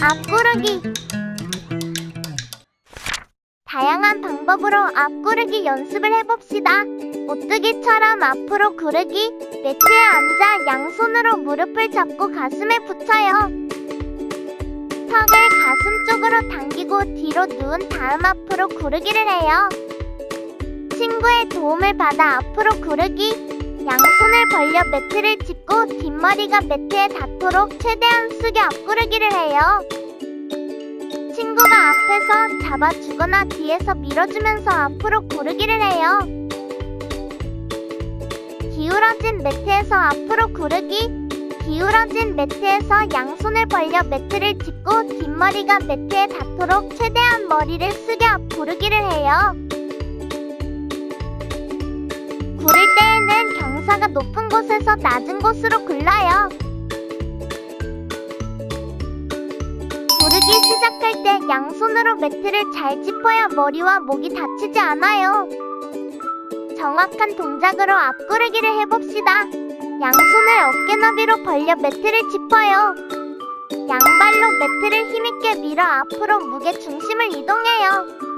앞구르기 다양한 방법으로 앞구르기 연습을 해봅시다. 오뜨기처럼 앞으로 구르기, 매트에 앉아 양손으로 무릎을 잡고 가슴에 붙여요. 턱을 가슴 쪽으로 당기고 뒤로 누운 다음 앞으로 구르기를 해요. 친구의 도움을 받아 앞으로 구르기, 양손을 벌려 매트를 짚고 뒷머리가 매트에 닿도록 최대한 숙여 앞구르기를 해요. 친구가 앞에서 잡아주거나 뒤에서 밀어주면서 앞으로 구르기를 해요. 기울어진 매트에서 앞으로 구르기, 기울어진 매트에서 양손을 벌려 매트를 짚고 뒷머리가 매트에 닿도록 최대한 머리를 숙여 앞 구르기를 해요. 높은 곳에서 낮은 곳으로 굴러요. 구르기 시작할 때 양손으로 매트를 잘 짚어야 머리와 목이 다치지 않아요. 정확한 동작으로 앞구르기를 해봅시다. 양손을 어깨 너비로 벌려 매트를 짚어요. 양발로 매트를 힘있게 밀어 앞으로 무게 중심을 이동해요.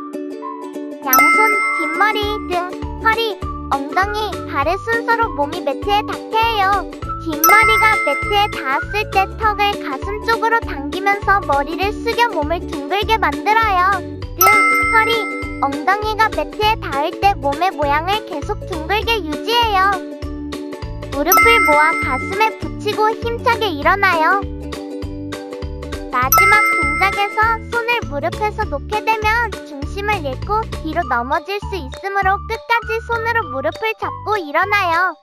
양손, 뒷머리, 등, 허리, 엉덩이, 발의 순서로 몸이 매트에 닿게 해요. 뒷머리가 매트에 닿았을 때 턱을 가슴 쪽으로 당기면서 머리를 숙여 몸을 둥글게 만들어요. 등, 허리, 엉덩이가 매트에 닿을 때 몸의 모양을 계속 둥글게 유지해요. 무릎을 모아 가슴에 붙이고 힘차게 일어나요. 마지막 동작에서 손을 무릎에서 놓게 되면 중 심을 잃고 뒤로 넘어질 수 있으므로 끝까지 손으로 무릎을 잡고 일어나요.